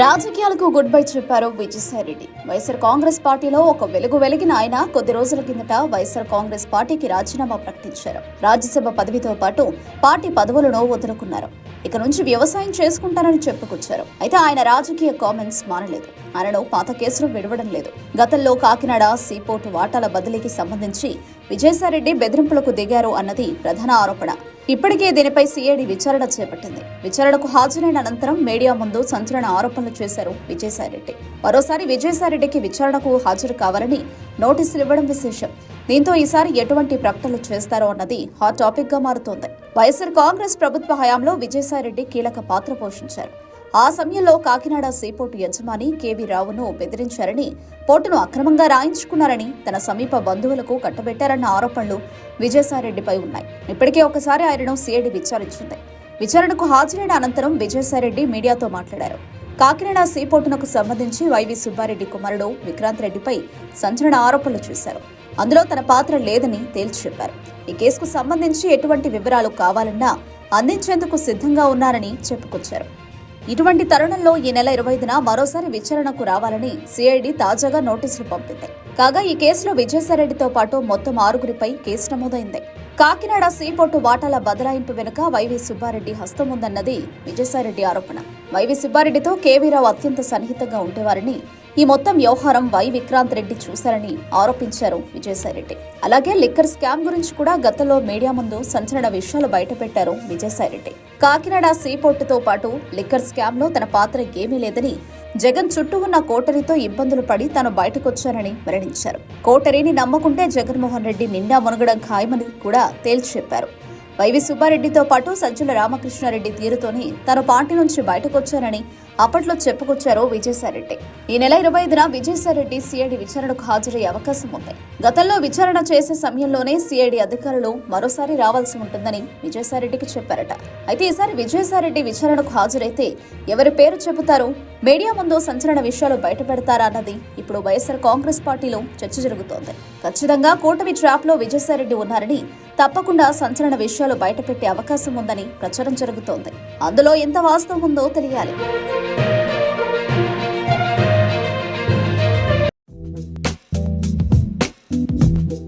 రాజకీయాలకు good bye చెప్పారు విజయసాయిరెడ్డి వైఎస్ఆర్ కాంగ్రెస్ పార్టీలో ఒక వెలుగు వెలిగిన ఆయన కొద్ది రోజుల కిందట వైఎస్ఆర్ కాంగ్రెస్ పార్టీకి రాజీనామా ప్రకటించారు. రాజ్యసభ పదవితో పాటు పార్టీ పదవులను వదులుకున్నారు. ఇక నుంచి వ్యవసాయం చేసుకుంటానని చెప్పుకొచ్చారు. అయితే ఆయన రాజకీయ కామెంట్స్ మానలేదు. ఆయనను పాత కేసులు విడవడం లేదు. గతంలో కాకినాడ సీపోర్టు వాటాల బదిలీకి సంబంధించి విజయసాయిరెడ్డి బెదిరింపులకు దిగారు అన్నది ప్రధాన ఆరోపణ. ఇప్పటికే దీనిపై సిఐడి విచారణ చేపట్టింది. విచారణకు హాజరైన అనంతరం మీడియా ముందు సంచలన ఆరోపణలు చేశారు విజయసాయిరెడ్డి. మరోసారి విజయసాయిరెడ్డికి విచారణకు హాజరు కావాలని నోటీసులు ఇవ్వడం విశేషం. దీంతో ఈసారి ఎటువంటి ప్రకటనలు చేస్తారో అన్నది హాట్ టాపిక్గా మారుతోంది. వైఎస్ఆర్ కాంగ్రెస్ ప్రభుత్వ హయాంలో విజయసాయిరెడ్డి కీలక పాత్ర పోషించారు. ఆ సమయంలో కాకినాడ సీపోర్టు యజమాని కేవీ రావును బెదిరించారని పోర్టును అక్రమంగా రాయించుకున్నారని తన సమీప బంధువులకు కట్టబెట్టారన్న ఆరోపణలు విజయసాయిరెడ్డిపై ఉన్నాయి. ఇప్పటికే ఒకసారి ఆయనను సిఐడి విచారించింది. విచారణకు హాజరైన అనంతరం విజయసాయిరెడ్డి మీడియాతో మాట్లాడారు. కాకినాడ సీపోర్టునకు సంబంధించి వైవి సుబ్బారెడ్డి కుమారుడు విక్రాంత్ రెడ్డిపై సంచలన ఆరోపణలు చేశారు. అందులో తన పాత్ర లేదని తేల్చి చెప్పారు. ఈ కేసుకు సంబంధించి ఎటువంటి వివరాలు కావాలన్నా అందించేందుకు సిద్ధంగా ఉన్నారని చెప్పుకొచ్చారు. ఇటువంటి తరుణంలో ఈ నెల ఇరవై ఐదున మరోసారి విచారణకు రావాలని సిఐడి తాజాగా నోటీసులు పంపింది. కాగా ఈ కేసులో విజయసాయిరెడ్డితో పాటు మొత్తం ఆరుగురిపై కేసు నమోదైంది. కాకినాడ సీపోర్టు వాటాల బదలాయింపు వెనుక వైవి సుబ్బారెడ్డి హస్తం ఉందన్నది విజయసాయిరెడ్డి ఆరోపణ. వైవి సుబ్బారెడ్డితో కేవీరావు అత్యంత సన్నిహితంగా ఉండేవారని ఈ మొత్తం వ్యవహారం వై విక్రాంత్ రెడ్డి చూశారని ఆరోపించారు విజయసాయిరెడ్డి. అలాగే లిక్కర్ స్కామ్ గురించి కూడా గతంలో మీడియా ముందు సంచలన విషయాలు బయటపెట్టారు విజయసాయిరెడ్డి. కాకినాడ సీపోర్టుతో పాటు లిక్కర్ స్కామ్లో తన పాత్ర ఏమీ లేదని జగన్ చుట్టూ ఉన్న కోటరీతో ఇబ్బందులు పడి తాను బయటకొచ్చానని వెల్లడించారు కోటరీని నమ్మకుంటే జగన్మోహన్ రెడ్డి నిండా మునగడం ఖాయమని కూడా తేల్చి చెప్పారు. వైవి సుబ్బారెడ్డితో పాటు సజ్జల రామకృష్ణారెడ్డి తీరుతోనే తన పార్టీ నుంచి బయటకొచ్చానని అప్పట్లో చెప్పుకొచ్చారు విజయసాయిరెడ్డి. ఈ నెల ఇరవై ఐదున విజయసాయిరెడ్డి సిఐడి విచారణకు హాజరయ్యే అవకాశం ఉంది. గతంలో విచారణ చేసే సమయంలోనే సిఐడి అధికారులు మరోసారి రావాల్సి ఉంటుందని విజయసాయిరెడ్డికి చెప్పారట. అయితే ఈసారి విజయసాయిరెడ్డి విచారణకు హాజరైతే ఎవరి పేరు చెబుతారు మీడియా ముందు సంచలన విషయాలు బయటపెడతారా అన్నది ఇప్పుడు వైఎస్ఆర్ కాంగ్రెస్ పార్టీలో చర్చ జరుగుతోంది. ఖచ్చితంగా కూటమి ట్రాప్లో విజయసాయిరెడ్డి ఉన్నారని తప్పకుండా సంచలన విషయాలు బయటపెట్టే అవకాశం ఉందని ప్రచారం జరుగుతోంది. అందులో ఎంత వాస్తవం ఉందో తెలియాలి.